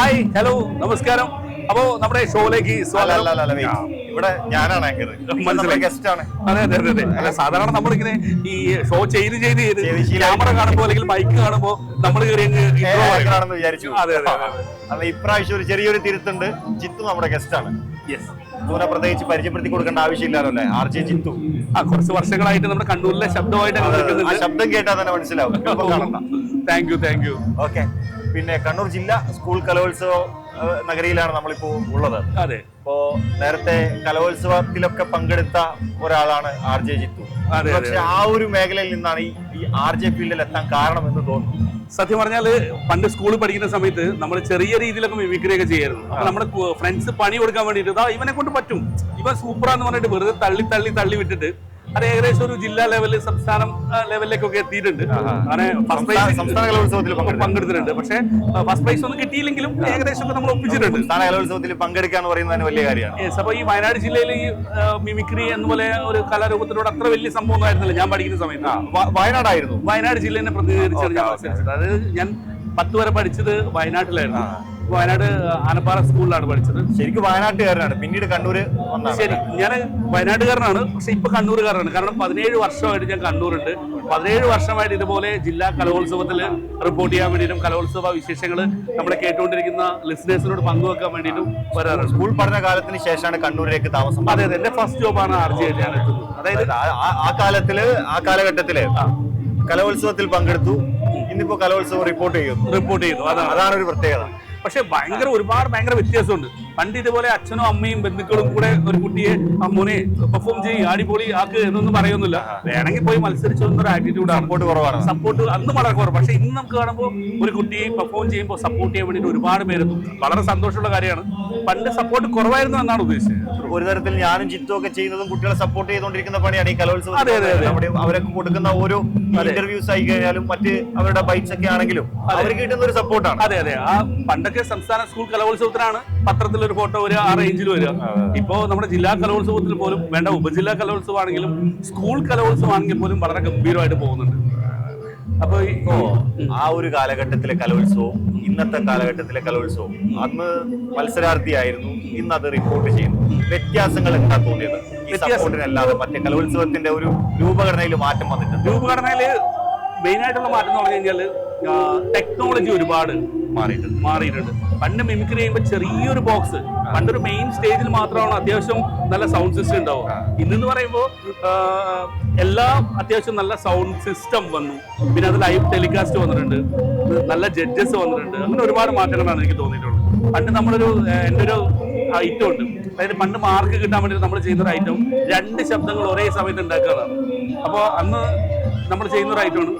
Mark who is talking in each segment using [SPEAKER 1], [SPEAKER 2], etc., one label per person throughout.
[SPEAKER 1] Hi hello നമസ്കാരം. അപ്പോ നമ്മുടെ ഷോയിലേക്ക് സ്വാഗതം.
[SPEAKER 2] ഇവിടെ ഞാനാണ്
[SPEAKER 1] മനസ്സിലായി.
[SPEAKER 2] ഗസ്റ്റ് ആണ്.
[SPEAKER 1] അതെ അതെ അതെ അല്ല സാധാരണ നമ്മളിങ്ങനെ ഈ ഷോ ചെയ്ത് ചെയ്ത് ചെയ്ത് ക്യാമറ കാണുമ്പോ അല്ലെങ്കിൽ ബൈക്ക് കാണുമ്പോ നമ്മൾ കയറി അങ്ങ്
[SPEAKER 2] ഏ,
[SPEAKER 1] intro പറയും.
[SPEAKER 2] anchor ആണെന്ന് വിചാരിച്ചു.
[SPEAKER 1] അതെ, അതെ,
[SPEAKER 2] ഇപ്രാവശ്യം ഒരു ചെറിയൊരു തിരുത്തുണ്ട്. ജിത്തു നമ്മുടെ ഗസ്റ്റ് ആണ്.
[SPEAKER 1] യെസ്
[SPEAKER 2] ജിത്തുവിനെ പ്രത്യേകിച്ച് പരിചയപ്പെടുത്തി കൊടുക്കേണ്ട ആവശ്യമില്ലല്ലോ അല്ലേ? ആർ ജെ ജിത്തു
[SPEAKER 1] ആ കുറച്ച് വർഷങ്ങളായിട്ട് നമ്മുടെ കണ്ണൂരിലെ ശബ്ദമായിട്ട്
[SPEAKER 2] ശബ്ദം കേട്ടാൽ തന്നെ മനസ്സിലാവും.
[SPEAKER 1] Thank you thank you
[SPEAKER 2] okay പിന്നെ കണ്ണൂർ ജില്ല സ്കൂൾ കലോത്സവ നഗരിയിലാണ് നമ്മളിപ്പോ ഉള്ളത്.
[SPEAKER 1] അതെ.
[SPEAKER 2] ഇപ്പോ നേരത്തെ കലോത്സവത്തിലൊക്കെ പങ്കെടുത്ത ഒരാളാണ് ആർ ജെ ജിത്തു.
[SPEAKER 1] അതെ,
[SPEAKER 2] പക്ഷെ ആ ഒരു മേഖലയിൽ നിന്നാണ് ഈ ഈ ആർ ജെ ഫീൽഡിൽ എത്താൻ കാരണം എന്ന് തോന്നുന്നു.
[SPEAKER 1] സത്യം പറഞ്ഞാൽ പണ്ട് സ്കൂളിൽ പഠിക്കുന്ന സമയത്ത് നമ്മൾ ചെറിയ രീതിയിലൊക്കെ മിമിക്രി ഒക്കെ ചെയ്യായിരുന്നു. അപ്പൊ നമ്മുടെ ഫ്രണ്ട്സ് പണി കൊടുക്കാൻ വേണ്ടിയിട്ട് "ദാ ഇവനെ കൊണ്ട് പറ്റും. ഇവൻ സൂപ്പറാന്ന് പറഞ്ഞിട്ട് വെറുതെ തള്ളി തള്ളി തള്ളി വിട്ടിട്ട് അത് ഏകദേശം ഒരു ജില്ലാ ലെവലിൽ സംസ്ഥാനം ലെവലിലേക്കൊക്കെ എത്തിയിട്ടുണ്ട്. അങ്ങനെ ഫസ്റ്റ്
[SPEAKER 2] സംസ്ഥാന-
[SPEAKER 1] പ്രൈസ്
[SPEAKER 2] സംസ്ഥാന കലോത്സവത്തിൽ
[SPEAKER 1] പങ്കെടുത്തിട്ടുണ്ട്. പക്ഷെ ഫസ്റ്റ് പ്രൈസ് ഒന്നും കിട്ടിയില്ലെങ്കിലും ഏകദേശം ഒക്കെ നമ്മൾ ഒപ്പിച്ചിട്ടുണ്ട്.
[SPEAKER 2] സംസ്ഥാന കലോത്സവത്തിൽ പങ്കെടുക്കുക എന്ന് പറയുന്നത് വലിയ കാര്യമാണ്.
[SPEAKER 1] അപ്പൊ ഈ വയനാട് ജില്ലയിൽ ഈ മിമിക്രി എന്നുപോലെ ഒരു കലാരൂപത്തിനോട് അത്ര വലിയ സംഭവം ഒന്നും ആയിരുന്നില്ല. ഞാൻ പഠിക്കുന്ന സമയത്ത്.
[SPEAKER 2] വയനാടായിരുന്നു.
[SPEAKER 1] വയനാട് ജില്ലേനെ പ്രതിനിധീകരിച്ചാണ് ഞാൻ മത്സരിച്ചത് അതായത് ഞാൻ പത്ത് വരെ പഠിച്ചത് വയനാട്ടിലായിരുന്നു. വയനാട് ആനപ്പാറ സ്കൂളിലാണ് പഠിച്ചത്.
[SPEAKER 2] ശരിക്കും വയനാട്ടുകാരനാണ്. പിന്നീട് കണ്ണൂര്
[SPEAKER 1] ശരി ഞാൻ വയനാട്ടുകാരനാണ് പക്ഷെ ഇപ്പൊ കണ്ണൂരുകാരനാണ്. കാരണം പതിനേഴ് വർഷമായിട്ട് ഞാൻ കണ്ണൂരുണ്ട്. പതിനേഴ് വർഷമായിട്ട് ഇതുപോലെ ജില്ലാ കലോത്സവത്തിൽ റിപ്പോർട്ട് ചെയ്യാൻ വേണ്ടിയിട്ടും കലോത്സവ വിശേഷങ്ങൾ നമ്മളെ കേട്ടുകൊണ്ടിരിക്കുന്ന ലിസണേഴ്സിനോട് പങ്കുവെക്കാൻ വേണ്ടിയിട്ടും വരാറുണ്ട്.
[SPEAKER 2] സ്കൂൾ പഠന കാലത്തിന് ശേഷമാണ് കണ്ണൂരിലേക്ക് താമസം
[SPEAKER 1] അതെ അതെ എന്റെ ഫസ്റ്റ് ജോബാണ് ആർ ജി ഞാൻ എത്തുന്നത്. അതായത്
[SPEAKER 2] ആ- കാലത്തിൽ ആ കാലഘട്ടത്തിൽ കലോത്സവത്തിൽ പങ്കെടുത്തു. ഇന്നിപ്പോ കലോത്സവം റിപ്പോർട്ട് ചെയ്യുന്നു.
[SPEAKER 1] റിപ്പോർട്ട് ചെയ്തു അതാണ്.
[SPEAKER 2] അതാണ് ഒരു പ്രത്യേകത.
[SPEAKER 1] പക്ഷെ ഭയങ്കര ഒരുപാട് ഭയങ്കര വ്യത്യാസമുണ്ട്. പണ്ട് ഇതുപോലെ അച്ഛനും അമ്മയും ബന്ധുക്കളും കൂടെ ഒരു കുട്ടിയെ അമ്മൂനെ പെർഫോം ചെയ്യും അടിപൊളി ആക്ക് എന്നൊന്നും പറയൊന്നുമില്ല വേണമെങ്കിൽ പോയി മത്സരിച്ചു എന്നൊരു ആറ്റിറ്റ്യൂഡ്
[SPEAKER 2] സപ്പോർട്ട് കുറവാണ്.
[SPEAKER 1] സപ്പോർട്ട് അന്ന് വളരെ കുറവ് പക്ഷെ ഇന്ന് നമുക്ക് കാണുമ്പോൾ ഒരു കുട്ടിയെ പെർഫോം ചെയ്യുമ്പോൾ സപ്പോർട്ട് ചെയ്യാൻ വേണ്ടിയിട്ട് ഒരുപാട് പേരെത്തും വളരെ സന്തോഷമുള്ള കാര്യമാണ്. പണ്ട് സപ്പോർട്ട് കുറവായിരുന്നു എന്നാണ് ഉദ്ദേശിച്ചത്.
[SPEAKER 2] ഒരു തരത്തിൽ ഞാനും ചിത്തും ഒക്കെ ചെയ്യുന്നതും കുട്ടികളെ സപ്പോർട്ട് ചെയ്തുകൊണ്ടിരിക്കുന്ന പണിയാണ് ഈ കലോത്സവം
[SPEAKER 1] അതെ, അതെ, അതെ.
[SPEAKER 2] നമ്മുടെ അവരൊക്കെ കൊടുക്കുന്ന ഓരോ ഇന്റർവ്യൂസ് ആയി കഴിഞ്ഞാലും മറ്റ് അവരുടെ ബൈറ്റ്സ് ഒക്കെ ആണെങ്കിലും അവർക്ക് കിട്ടുന്ന ഒരു സപ്പോർട്ടാണ്
[SPEAKER 1] അതെ അതെ. ആ പണ്ടൊക്കെ സംസ്ഥാന സ്കൂൾ കലോത്സവത്തിനാണ് പത്രത്തിൽ ഒരു ഫോട്ടോ വരിക. ആ റേഞ്ചിൽ വരിക ഇപ്പോ നമ്മുടെ ജില്ലാ കലോത്സവത്തിൽ പോലും വേണ്ട ഉപജില്ലാ കലോത്സവം ആണെങ്കിലും സ്കൂൾ കലോത്സവം ആണെങ്കിൽ പോലും വളരെ ഗംഭീരമായിട്ട് പോകുന്നുണ്ട്. അപ്പൊ ഇപ്പോ
[SPEAKER 2] ആ ഒരു കാലഘട്ടത്തിലെ കലോത്സവം ഇന്നത്തെ കാലഘട്ടത്തിലെ കലോത്സവം അന്ന് മത്സരാർത്ഥിയായിരുന്നു ഇന്ന് അത് റിപ്പോർട്ട് ചെയ്യുന്നു. വ്യത്യാസങ്ങൾ എന്താ തോന്നിയത്? ഈ സപ്പോർട്ടിനല്ലാതെ മറ്റേ കലോത്സവത്തിന്റെ ഒരു രൂപഘടനയിൽ മാറ്റം വന്നിട്ടുണ്ട്.
[SPEAKER 1] രൂപഘടനയിൽ മെയിൻ ആയിട്ടുള്ള മാറ്റം എന്ന് പറഞ്ഞു കഴിഞ്ഞാൽ ടെക്നോളജി ഒരുപാട്
[SPEAKER 2] മാറിയിട്ടുണ്ട്
[SPEAKER 1] മാറിയിട്ടുണ്ട്. പണ്ട് മിമിക്രി ചെയ്യുമ്പോൾ ചെറിയൊരു ബോക്സ് പണ്ടൊരു മെയിൻ സ്റ്റേജിൽ മാത്രമാണ് അത്യാവശ്യം നല്ല സൗണ്ട് സിസ്റ്റം ഉണ്ടാവുക. ഇന്നെന്ന് പറയുമ്പോൾ എല്ലാം അത്യാവശ്യം നല്ല സൗണ്ട് സിസ്റ്റം വന്നു. പിന്നെ അത് ലൈവ് ടെലികാസ്റ്റ് വന്നിട്ടുണ്ട്. നല്ല ജഡ്ജസ് വന്നിട്ടുണ്ട്. അങ്ങനെ ഒരുപാട് മാറ്റങ്ങളാണ് എനിക്ക് തോന്നിയിട്ടുള്ളത്. പണ്ട് നമ്മളൊരു എന്റെ ഒരു ഐറ്റം ഉണ്ട്. അതായത് പണ്ട് മാർക്ക് കിട്ടാൻ വേണ്ടി നമ്മൾ ചെയ്യുന്ന ഒരു ഐറ്റം രണ്ട് ശബ്ദങ്ങൾ ഒരേ സമയത്ത് ഉണ്ടാക്കുകയാണ്. അപ്പോൾ അന്ന് നമ്മൾ ചെയ്യുന്ന ഒരു ഐറ്റമാണ്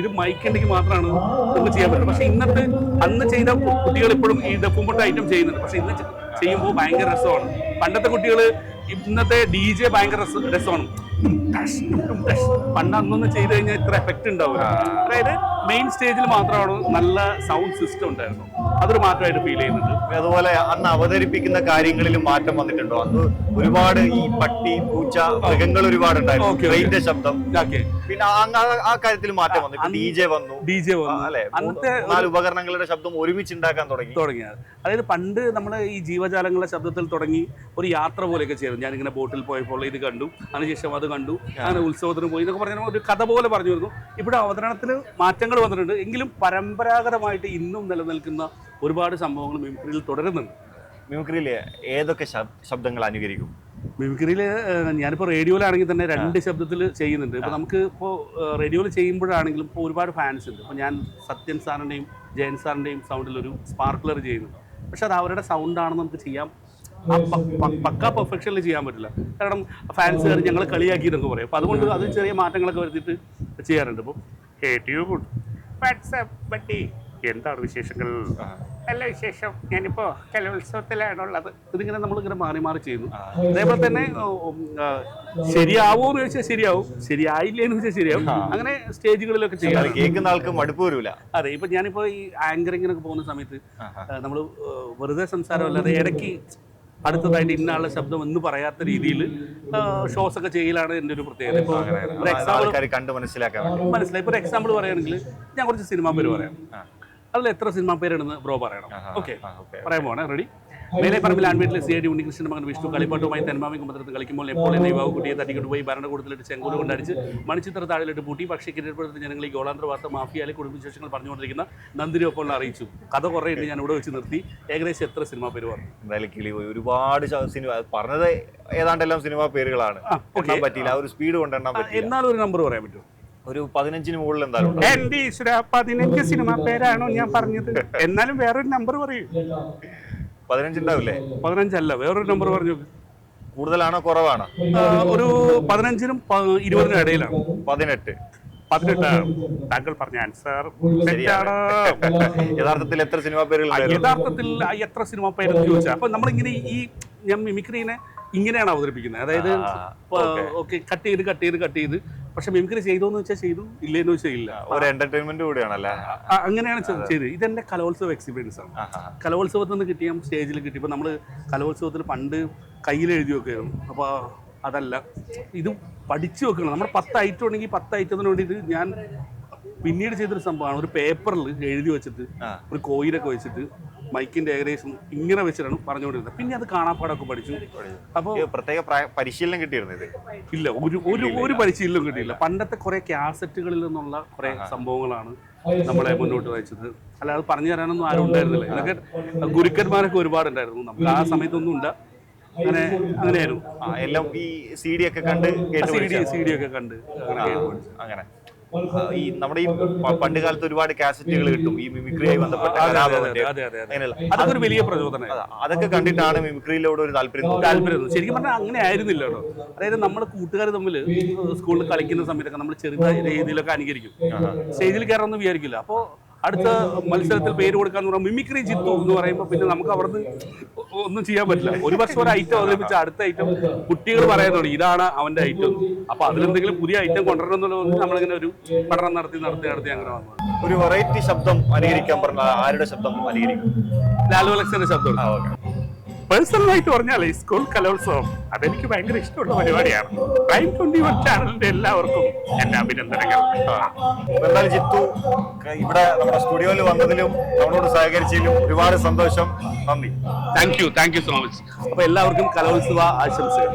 [SPEAKER 1] ഇത് മൈക്ക് ഉണ്ടെങ്കിൽ മാത്രമാണ് നമുക്ക് ചെയ്യാൻ പറ്റും പക്ഷെ ഇന്നത്തെ അന്ന് ചെയ്ത കുട്ടികൾ ഇപ്പോഴും ഈ ഡെപ്പുമ്പട്ട ഐറ്റം ചെയ്യുന്നുണ്ട്. പക്ഷെ ഇന്ന് ചെയ്യുമ്പോൾ ഭയങ്കര രസമാണ്. പണ്ടത്തെ കുട്ടികൾ ഇന്നത്തെ ഡി ജെ ഭയങ്കര രസമാണ്. പണ്ട് അന്നൊന്ന് ചെയ്ത് കഴിഞ്ഞാൽ ഇത്ര എഫക്റ്റ് ഉണ്ടാവില്ല. അതായത് മെയിൻ സ്റ്റേജിൽ മാത്രമാണ് നല്ല സൗണ്ട് സിസ്റ്റം ഉണ്ടായിരുന്നു അതൊരു മാറ്റമായിട്ട് ഫീൽ ചെയ്യുന്നുണ്ട്.
[SPEAKER 2] അതുപോലെ അന്ന് അവതരിപ്പിക്കുന്ന കാര്യങ്ങളിലും മാറ്റം വന്നിട്ടുണ്ടോ? അന്ന് ഒരുപാട് ഈ പട്ടി പൂച്ച മൃഗങ്ങൾ ഒരുപാട് ഉണ്ടായിരുന്നു. ശബ്ദം. പിന്നെ ആ- കാര്യത്തിൽ മാറ്റം വന്നു ഡി ജെ വന്നു.
[SPEAKER 1] ഡി ജെ വന്നു. അന്നത്തെ
[SPEAKER 2] നാല് ഉപകരണങ്ങളുടെ ശബ്ദം ഒരുമിച്ച് ഉണ്ടാക്കാൻ തുടങ്ങി.
[SPEAKER 1] തുടങ്ങിയത് അതായത് പണ്ട് നമ്മൾ ഈ ജീവജാലങ്ങളുടെ ശബ്ദത്തിൽ തുടങ്ങി ഒരു യാത്ര പോലെയൊക്കെ ചെയ്യുന്നു ഞാനിങ്ങനെ ബോട്ടിൽ പോയപ്പോൾ ഇത് കണ്ടു അതിനുശേഷം അത് കണ്ടു അങ്ങനെ ഉത്സവത്തിന് പോയി എന്നൊക്കെ പറഞ്ഞാൽ ഒരു കഥ പോലെ പറഞ്ഞു വരുന്നു ഇവിടെ അവതരണത്തിൽ മാറ്റങ്ങൾ വന്നിട്ടുണ്ട്. എങ്കിലും പരമ്പരാഗതമായിട്ട് ഇന്നും നിലനിൽക്കുന്ന ഒരുപാട് സംഭവങ്ങൾ മിമിക്രിയിൽ തുടരുന്നുണ്ട്.
[SPEAKER 2] മിമിക്രിയിൽ ഏതൊക്കെ ശബ്ദങ്ങൾ അനുകരിക്കും?
[SPEAKER 1] മിമിക്രിയിൽ ഞാനിപ്പോൾ റേഡിയോയിലാണെങ്കിൽ തന്നെ രണ്ട് ശബ്ദത്തിൽ ചെയ്യുന്നുണ്ട്. ഇപ്പോൾ നമുക്ക് ഇപ്പോൾ റേഡിയോയിൽ ചെയ്യുമ്പോഴാണെങ്കിലും ഇപ്പോൾ ഒരുപാട് ഫാൻസ് ഉണ്ട്. ഇപ്പോൾ ഞാൻ സത്യൻ സാറിന്റെയും ജയൻ സാറിന്റെയും സൗണ്ടിൽ ഒരു സ്പാർക്ലർ ചെയ്യുന്നു പക്ഷെ അത് അവരുടെ സൗണ്ടാണെന്ന് നമുക്ക് ചെയ്യാം. പക്ക പെർഫെക്ഷനിൽ ചെയ്യാൻ പറ്റില്ല. കാരണം ഫാൻസ് കയറി ഞങ്ങൾ കളിയാക്കി എന്നൊക്കെ പറയും. അപ്പോൾ അതുകൊണ്ട് അത് ചെറിയ മാറ്റങ്ങളൊക്കെ വരുത്തിയിട്ട് ചെയ്യാറുണ്ട്. വാട്സാപ്പ് ബട്ടി എന്താണ് വിശേഷങ്ങൾ? നല്ല വിശേഷം. ഞാനിപ്പോ കലോത്സവത്തിലാണുള്ളത്. ഇതിങ്ങനെ നമ്മളിങ്ങനെ മാറി മാറി ചെയ്യുന്നു. അതേപോലെ തന്നെ ശരിയാവൂന്ന് ആ, ശരിയാവോ എന്ന് ചോദിച്ചാൽ ശരിയാവും. ശരിയായില്ലേ എന്ന് ചോദിച്ചാൽ ശരിയാവും. അങ്ങനെ സ്റ്റേജുകളിലൊക്കെ ചെയ്യാറ്
[SPEAKER 2] കേൾക്കുന്ന ആൾക്ക് മടുപ്പ് വരൂല.
[SPEAKER 1] അതെ ഇപ്പൊ ഞാനിപ്പോ ഈ ആങ്കറിങ്ങിനൊക്കെ പോകുന്ന സമയത്ത് നമ്മൾ വെറുതെ സംസാരം അല്ലാതെ ഇടയ്ക്ക് അടുത്തതായിട്ട് ഇന്ന ആളുടെ ശബ്ദം എന്ന് പറയാത്ത രീതിയിൽ ഷോസ് ഒക്കെ ചെയ്യലാണ് എന്റെ ഒരു പ്രത്യേകത. ഇപ്പോൾ ഒരു എക്സാമ്പിൾ
[SPEAKER 2] മനസ്സിലാക്കാൻ
[SPEAKER 1] മനസ്സിലായി. ഇപ്പോൾ ഒരു എക്സാമ്പിൾ പറയുകയാണെങ്കിൽ ഞാൻ കുറച്ച് സിനിമാ പേര് പറയാം. അതിൽ എത്ര സിനിമാ പേരുണ്ടെന്ന് ബ്രോ പറയണം. ഓക്കെ പറയാൻ പോണേ റെഡി മേലെ പറമ്പിൽ ആൺവീട്ടിലെ സി ഐ ഡി ഉണ്ണികൃഷ്ണൻ മകൻ വിഷ്ണു കളിപ്പാട്ടുമായി തെന്മാമി കുമ്പത്തിൽ കളിക്കുമ്പോൾ എപ്പോൾ എന്നെ യുവാവ് കുട്ടിയെ തട്ടിക്കൊണ്ട് പോയി ഭരണകൂടത്തിലിട്ട് ചെങ്കോൽ കൊണ്ടടിച്ച് മണിച്ചിത്ര താഴിലിട്ട് പൂട്ടി പക്ഷേ കിരീടപ്പെടുത്തി ജനങ്ങൾ ഈ ഗോളാന്തര വാർത്ത മാഫിയാലെ കുടുംബവിശേഷങ്ങൾ പറഞ്ഞുകൊണ്ടിരിക്കുന്ന നന്ദിരി ഒപ്പം അറിയിച്ചു. കഥ കുറേ ഞാൻ ഇവിടെ വെച്ച് നിർത്തി. ഏകദേശം എത്ര സിനിമ പേര് പറഞ്ഞു
[SPEAKER 2] എന്തായാലും കിളി പോയി. ഒരുപാട് സിനിമ പറഞ്ഞത് ഏതാണ്ടെല്ലാം സിനിമ പേരുകളാണ്. പറ്റിയില്ല. ഒരു സ്പീഡ് കൊണ്ടെണ്ണാൻ പറ്റില്ല
[SPEAKER 1] എന്നാലും ഒരു നമ്പർ പറയാൻ പറ്റുമോ?
[SPEAKER 2] ഒരു പതിനഞ്ചിന് മുകളിൽ എന്തായാലും ഉണ്ടാവും.
[SPEAKER 1] എന്റെ ഈശ്വര പതിനഞ്ച് സിനിമ പേരാണോ ഞാൻ പറഞ്ഞത്? എന്നാലും വേറൊരു നമ്പർ പറയൂ.
[SPEAKER 2] പതിനഞ്ചുണ്ടാവില്ലേ
[SPEAKER 1] പതിനഞ്ചല്ല വേറൊരു നമ്പർ പറഞ്ഞു.
[SPEAKER 2] കൂടുതലാണോ കുറവാണോ?
[SPEAKER 1] ഒരു പതിനഞ്ചിനും ഇരുപതിനും ഇടയിലാണ്.
[SPEAKER 2] പതിനെട്ട്.
[SPEAKER 1] പതിനെട്ട് താങ്കൾ പറഞ്ഞ ആൻസർ തെറ്റാണ്.
[SPEAKER 2] യഥാർത്ഥത്തിൽ എത്ര സിനിമ പേരുകൾ
[SPEAKER 1] യഥാർത്ഥത്തിൽ എത്ര സിനിമ പേരെന്ന് ചോദിച്ചാൽ അപ്പൊ നമ്മളിങ്ങനെ ഈ ഞാൻ മിമിക്രീനെ ഇങ്ങനെയാണ് അവതരിപ്പിക്കുന്നത്. അതായത്
[SPEAKER 2] ഓക്കേ.
[SPEAKER 1] കട്ട് ചെയ്ത് കട്ട് ചെയ്ത് കട്ട് ചെയ്ത്. പക്ഷെ മിമിക്രി ചെയ്തോന്ന് വെച്ചാൽ ചെയ്തു ഇല്ലേന്ന് വെച്ചാൽ ഇല്ല.
[SPEAKER 2] ഒരു എന്റർടൈൻമെന്റ് കൂടിയാണല്ലേ?
[SPEAKER 1] അങ്ങനെയാണ് ചെയ്തത്. ഇതെന്റെ കലോത്സവ എക്സ്പീരിയൻസ് ആണ്. കലോത്സവത്തിൽ നിന്ന് കിട്ടിയ സ്റ്റേജിൽ കിട്ടിയപ്പോൾ നമ്മൾ കലോത്സവത്തിൽ പണ്ട് കയ്യിൽ എഴുതി വെക്കുകയായിരുന്നു അപ്പോൾ അതല്ല. ഇത് പഠിച്ചു വെക്കണം. നമ്മൾ പത്ത് ഐറ്റം ഉണ്ടെങ്കിൽ പത്ത് ഐറ്റത്തിന് ഇത് ഞാൻ പിന്നീട് ചെയ്തൊരു സംഭവമാണ്. ഒരു പേപ്പറിൽ എഴുതി വെച്ചിട്ട് ഒരു കോയിലൊക്കെ വെച്ചിട്ട് മൈക്കിന്റെ ഏകദേശം ഇങ്ങനെ വെച്ചിട്ടാണ് പറഞ്ഞുകൊണ്ടിരുന്നത്. പിന്നെ അത് കാണാപ്പാടൊക്കെ പഠിച്ചു. അപ്പോൾ
[SPEAKER 2] പ്രത്യേക പരിശീലനം കിട്ടിയിരുന്നു ഇത്?
[SPEAKER 1] ഇല്ല ഒരു ഒരു ഒരു പരിശീലനം കിട്ടിയില്ല. പണ്ടത്തെ കുറെ കാസറ്റുകളിൽ നിന്നുള്ള കുറെ സംഭവങ്ങളാണ് നമ്മളെ മുന്നോട്ട് വായിച്ചത് അല്ലാതെ പറഞ്ഞു തരാനൊന്നും ആരും ഉണ്ടായിരുന്നില്ല. ഇതൊക്കെ ഗുരുക്കന്മാരൊക്കെ ഒരുപാടുണ്ടായിരുന്നു. നമുക്ക് ആ സമയത്തൊന്നും ഇല്ല. അങ്ങനെ അങ്ങനെയായിരുന്നു.
[SPEAKER 2] എല്ലാം ഈ സി ഡി ഒക്കെ കണ്ട്.
[SPEAKER 1] സി ഡി ഒക്കെ കണ്ട് അങ്ങനെ.
[SPEAKER 2] ഈ നമ്മുടെ ഈ പണ്ട് കാലത്ത് ഒരുപാട് കാസറ്റുകൾ കിട്ടും. ഈ മിമിക്രിയായി ബന്ധപ്പെട്ട
[SPEAKER 1] അതൊക്കെ ഒരു വലിയ പ്രചോദനം.
[SPEAKER 2] അതാ, അതൊക്കെ കണ്ടിട്ടാണ് മിമിക്രിയിലൂടെ ഒരു താല്പര്യം
[SPEAKER 1] താല്പര്യം ശരിക്കും പറഞ്ഞാൽ അങ്ങനെ ആയിരുന്നില്ല കേട്ടോ. അതായത് നമ്മുടെ കൂട്ടുകാർ തമ്മിൽ സ്കൂളിൽ കളിക്കുന്ന സമയത്തൊക്കെ നമ്മൾ ചെറിയ രീതിയിലൊക്കെ അനുകരിക്കും. സ്റ്റേജിൽ കയറാമെന്ന് വിചാരിക്കില്ല. അപ്പോൾ അടുത്ത മത്സരത്തിൽ പേര് കൊടുക്കാന്ന് പറഞ്ഞാൽ മിമിക്രി ജിത്തു എന്ന് പറയുമ്പോൾ പിന്നെ നമുക്ക് അവിടുന്ന് ഒന്നും ചെയ്യാൻ പറ്റില്ല. ഒരു വർഷം ഒരു ഐറ്റം അവതരിപ്പിച്ച അടുത്ത ഐറ്റം കുട്ടികൾ പറയാൻ തുടങ്ങി. ഇതാണ് അവന്റെ ഐറ്റം അപ്പൊ അതിലെന്തെങ്കിലും പുതിയ ഐറ്റം കൊണ്ടുവരണം എന്നുള്ളത് നമ്മളിങ്ങനെ ഒരു പഠനം നടത്തി നടത്തി നടത്തി അങ്ങനെ വന്നു.
[SPEAKER 2] ഒരു വെറൈറ്റി ശബ്ദം അനുകരിക്കാൻ പറഞ്ഞ ആരുടെ ശബ്ദം അനുകരിക്കും?
[SPEAKER 1] ലാലു അലക്സിന്റെ ശബ്ദം പേഴ്സണലായിട്ട് പറഞ്ഞാൽ ഈ സ്കൂൾ കലോത്സവം അതെനിക്ക് ഭയങ്കര ഇഷ്ടമുള്ള പരിപാടിയാണ്. പ്രൈം ട്വന്റി വൺ ചാനലിന്റെ എല്ലാവർക്കും എന്റെ അഭിനന്ദനങ്ങൾ.
[SPEAKER 2] എന്നാൽ ജിത്തു ഇവിടെ നമ്മുടെ സ്റ്റുഡിയോയിൽ വന്നതിലും നമ്മളോട് സഹകരിച്ചതിലും ഒരുപാട് സന്തോഷം. നന്ദി.
[SPEAKER 1] Thank you thank you so much അപ്പൊ എല്ലാവർക്കും കലോത്സവ ആശംസകൾ.